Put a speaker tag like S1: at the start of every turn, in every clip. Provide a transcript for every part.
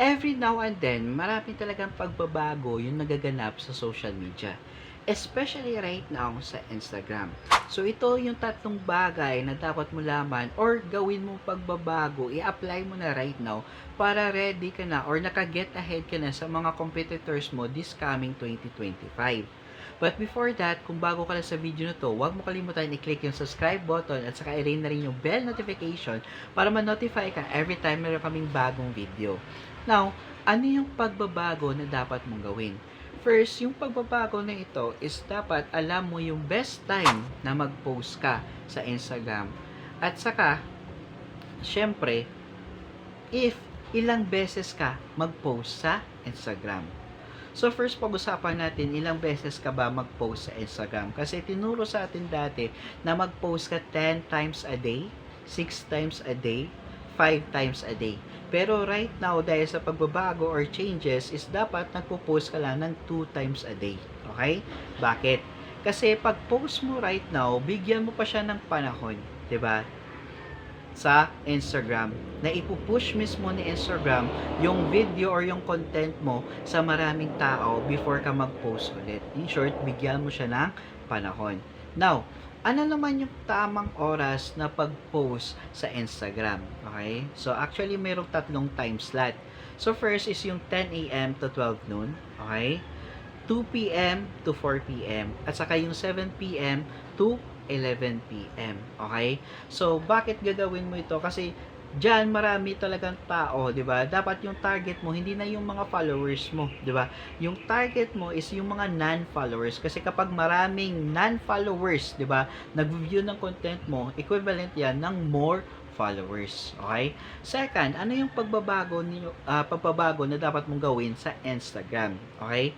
S1: every now and then, marami talagang pagbabago yung nagaganap sa social media. Especially right now sa Instagram. So, ito yung tatlong bagay na dapat mo laman or gawin mo pagbabago, i-apply mo na right now para ready ka na or naka-get ahead ka na sa mga competitors mo this coming 2025. But before that, kung bago ka lang sa video na to, huwag mo kalimutan i-click yung subscribe button at saka i-ring na rin yung bell notification para ma-notify ka every time meron kaming bagong video. Now, ano yung pagbabago na dapat mong gawin? First, yung pagbabago na ito is dapat alam mo yung best time na mag-post ka sa Instagram. At saka, syempre, if ilang beses ka mag-post sa Instagram. So first pag-usapan natin ilang beses ka ba mag-post sa Instagram kasi tinuro sa atin dati na mag-post ka 10 times a day, 6 times a day, 5 times a day. Pero right now dahil sa pagbabago or changes is dapat nagpo-post ka lang ng 2 times a day. Okay? Bakit? Kasi pag post mo right now, bigyan mo pa siya ng panahon, ba? sa Instagram na ipupush mismo ni Instagram yung video or yung content mo sa maraming tao before ka mag-post ulit. In short, bigyan mo siya ng panahon. Now, ano naman yung tamang oras na pag-post sa Instagram? Okay? So, actually, mayroong tatlong time slot. So, first is yung 10 a.m. to 12 noon. Okay? 2 p.m. to 4 p.m. At saka yung 7 p.m. to 11 p.m. Okay? So, bakit gagawin mo ito? Kasi, Diyan marami talagang tao, 'di ba? Dapat yung target mo hindi na yung mga followers mo, 'di ba? Yung target mo is yung mga non-followers kasi kapag maraming non-followers, 'di ba, nag-view ng content mo, equivalent 'yan ng more followers. Okay? Second, ano yung pagbabago niyo ah, pagbabago na dapat mong gawin sa Instagram? Okay?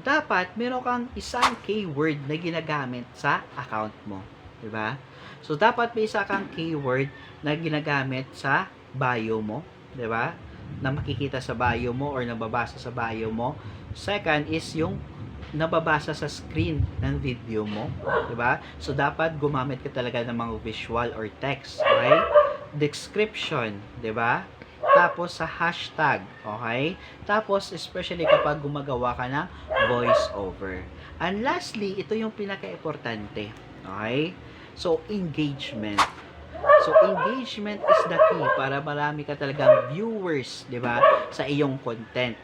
S1: Dapat meron kang isang keyword na ginagamit sa account mo, 'di ba? So dapat may isa kang keyword na ginagamit sa bio mo, 'di ba? Na makikita sa bio mo or nababasa sa bio mo. Second is yung nababasa sa screen ng video mo, 'di ba? So dapat gumamit ka talaga ng mga visual or text, okay? Description, 'di ba? Tapos sa hashtag, okay? Tapos especially kapag gumagawa ka ng voice over. And lastly, ito yung pinaka-importante, okay? So engagement. So engagement is the key para marami ka talagang viewers, 'di ba, sa iyong content.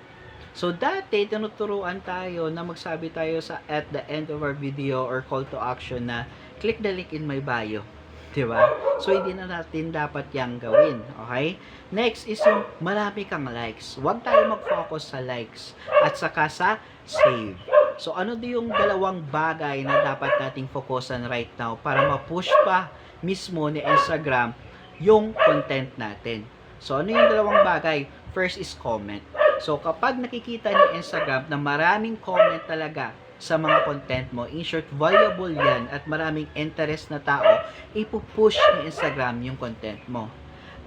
S1: So dati tinuturuan tayo na magsabi tayo sa at the end of our video or call to action na click the link in my bio. 'Di ba? So hindi na natin dapat 'yang gawin, okay? Next is yung marami kang likes. Huwag tayo mag-focus sa likes at saka sa save. So ano di yung dalawang bagay na dapat nating focusan right now para ma-push pa mismo ni Instagram yung content natin. So ano yung dalawang bagay? First is comment. So kapag nakikita ni Instagram na maraming comment talaga sa mga content mo, in short, valuable yan at maraming interest na tao, ipupush ni Instagram yung content mo.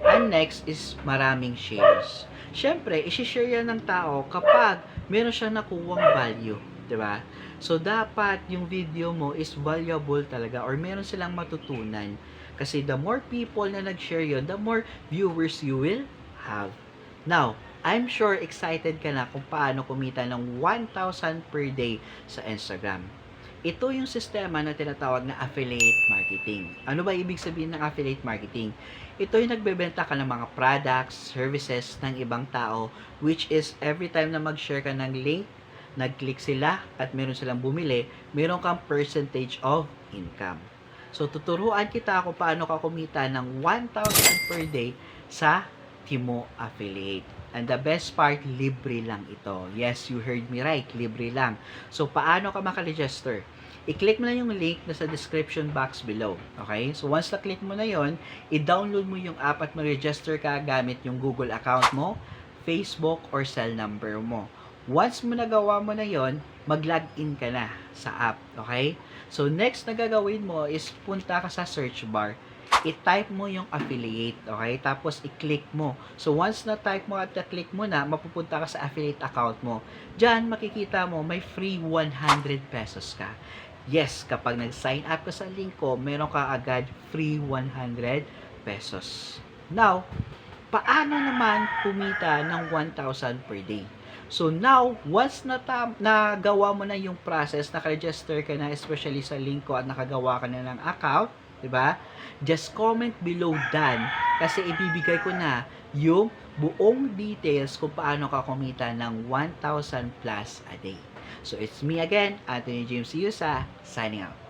S1: And next is maraming shares. Siyempre, isi-share yan ng tao kapag meron siyang nakuwang value. 'Di ba? So, dapat yung video mo is valuable talaga or meron silang matutunan. Kasi the more people na nag-share yun, the more viewers you will have. Now, I'm sure excited ka na kung paano kumita ng 1,000 per day sa Instagram. Ito yung sistema na tinatawag na affiliate marketing. Ano ba ibig sabihin ng affiliate marketing? Ito yung nagbebenta ka ng mga products, services ng ibang tao, which is every time na mag-share ka ng link, nag-click sila at meron silang bumili, meron kang percentage of income. So, tuturuan kita kung paano ka kumita ng 1,000 per day sa Timo Affiliate. And the best part, libre lang ito. Yes, you heard me right, libre lang. So, paano ka makaregister? I-click mo na yung link na sa description box below. Okay? So, once na-click mo na yon, i-download mo yung app at mag-register ka gamit yung Google account mo, Facebook, or cell number mo. Once mo nagawa mo na yon, mag-login ka na sa app. Okay? So, next na gagawin mo is punta ka sa search bar. I-type mo yung affiliate. Okay? Tapos, i-click mo. So, once na-type mo at na-click mo na, mapupunta ka sa affiliate account mo. Diyan, makikita mo, may free 100 pesos ka. Yes, kapag nag-sign up ka sa link ko, meron ka agad free 100 pesos. Now, paano naman kumita ng 1,000 per day? So now, once na tam, nagawa mo na yung process, naka-register ka na, especially sa link ko at nakagawa ka na ng account, di ba? Just comment below done kasi ibibigay ko na yung buong details kung paano ka kumita ng 1,000 plus a day. So it's me again, Anthony James Yusa, signing out.